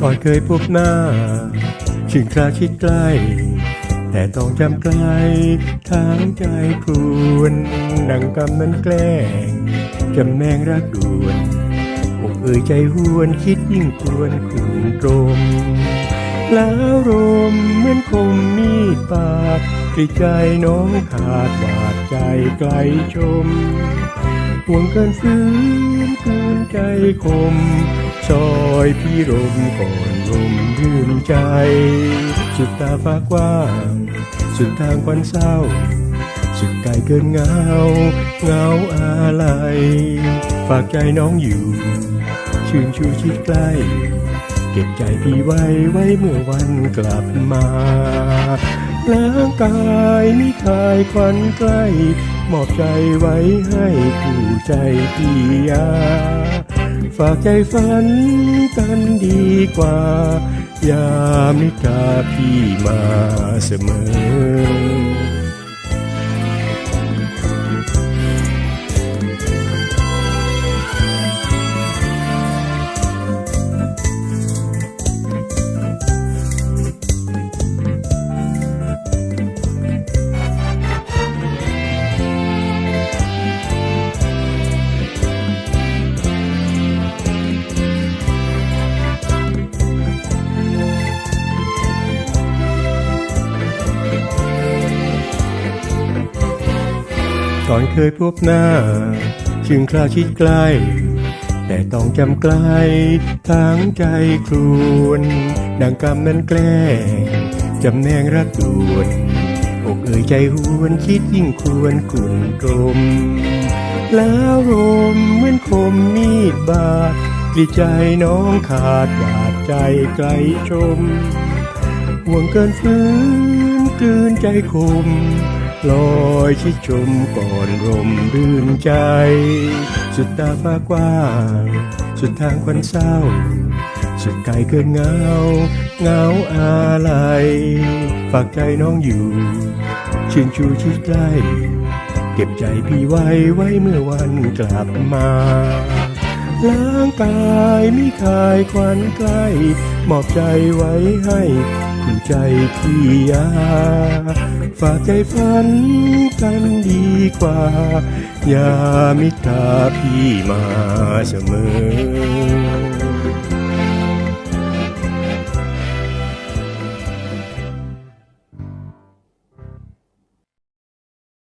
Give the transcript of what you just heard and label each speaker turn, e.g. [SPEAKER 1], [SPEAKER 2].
[SPEAKER 1] ก่อนเคยพบหน้า ชิงคราชิดใกล้ แต่ต้องจำไกลทางใจครวนดังกำนั้นแกล้งจำแนงรักด่วนอกเอ่ยใจหวนคิดยิ่งควรขุนตรมแล้วรมเหมือนคมมีดปาดกลิใจน้องขาดบาดใจไกลชมห่วงเกินฟื้นคืนใจคม ซอยพี่รมก่อนลมรื่นใจ สุดตาฟ้ากว้าง สุดทางควันเศร้า สุดไกลเกินเงา เงาอะไร ฝากใจน้องอยู่ ชื่นชูชิดใกล้ เก็บใจพี่ไว้ไว้เมื่อวันกลับมาร่างกายมิคายควันใกล้ มอบใจไว้ให้ผู้ใจพี่ยา ฝากใจฝันกันดีกว่า ยามนิทราพี่มาเสมอ ก่อนเคยพบหน้า จึงคลาชิดใกล้ แต่ต้องจำไกลทางใจครวนดังกรรมนั้นแกล้งจำแนงรักด่วนอกเอ่ยใจหวนคิดยิ่งควรกุ่นกลม แล้วลมเหมือนคมมีดบาดกลิใจน้องขาดบาดใจไกลชม ห่วงเกินฟื้นกลืนใจคม ลอยชิดชมก่อนรมรื่นใจ สุดตาฟ้ากว้าง สุดทางควันเศร้า สุดไกลเกินเงา เงาอะไร ฝากใจน้องอยู่ ชื่นชูชิดใกล้เก็บใจพี่ไว้ไว้เมื่อวันกลับมาล้างกายมิคายควันใกล้มอบใจไว้ให้คู่ใจพี่ยา ฝากใจฝันกันดีกว่า อย่ามิตาพี่มาเสมอ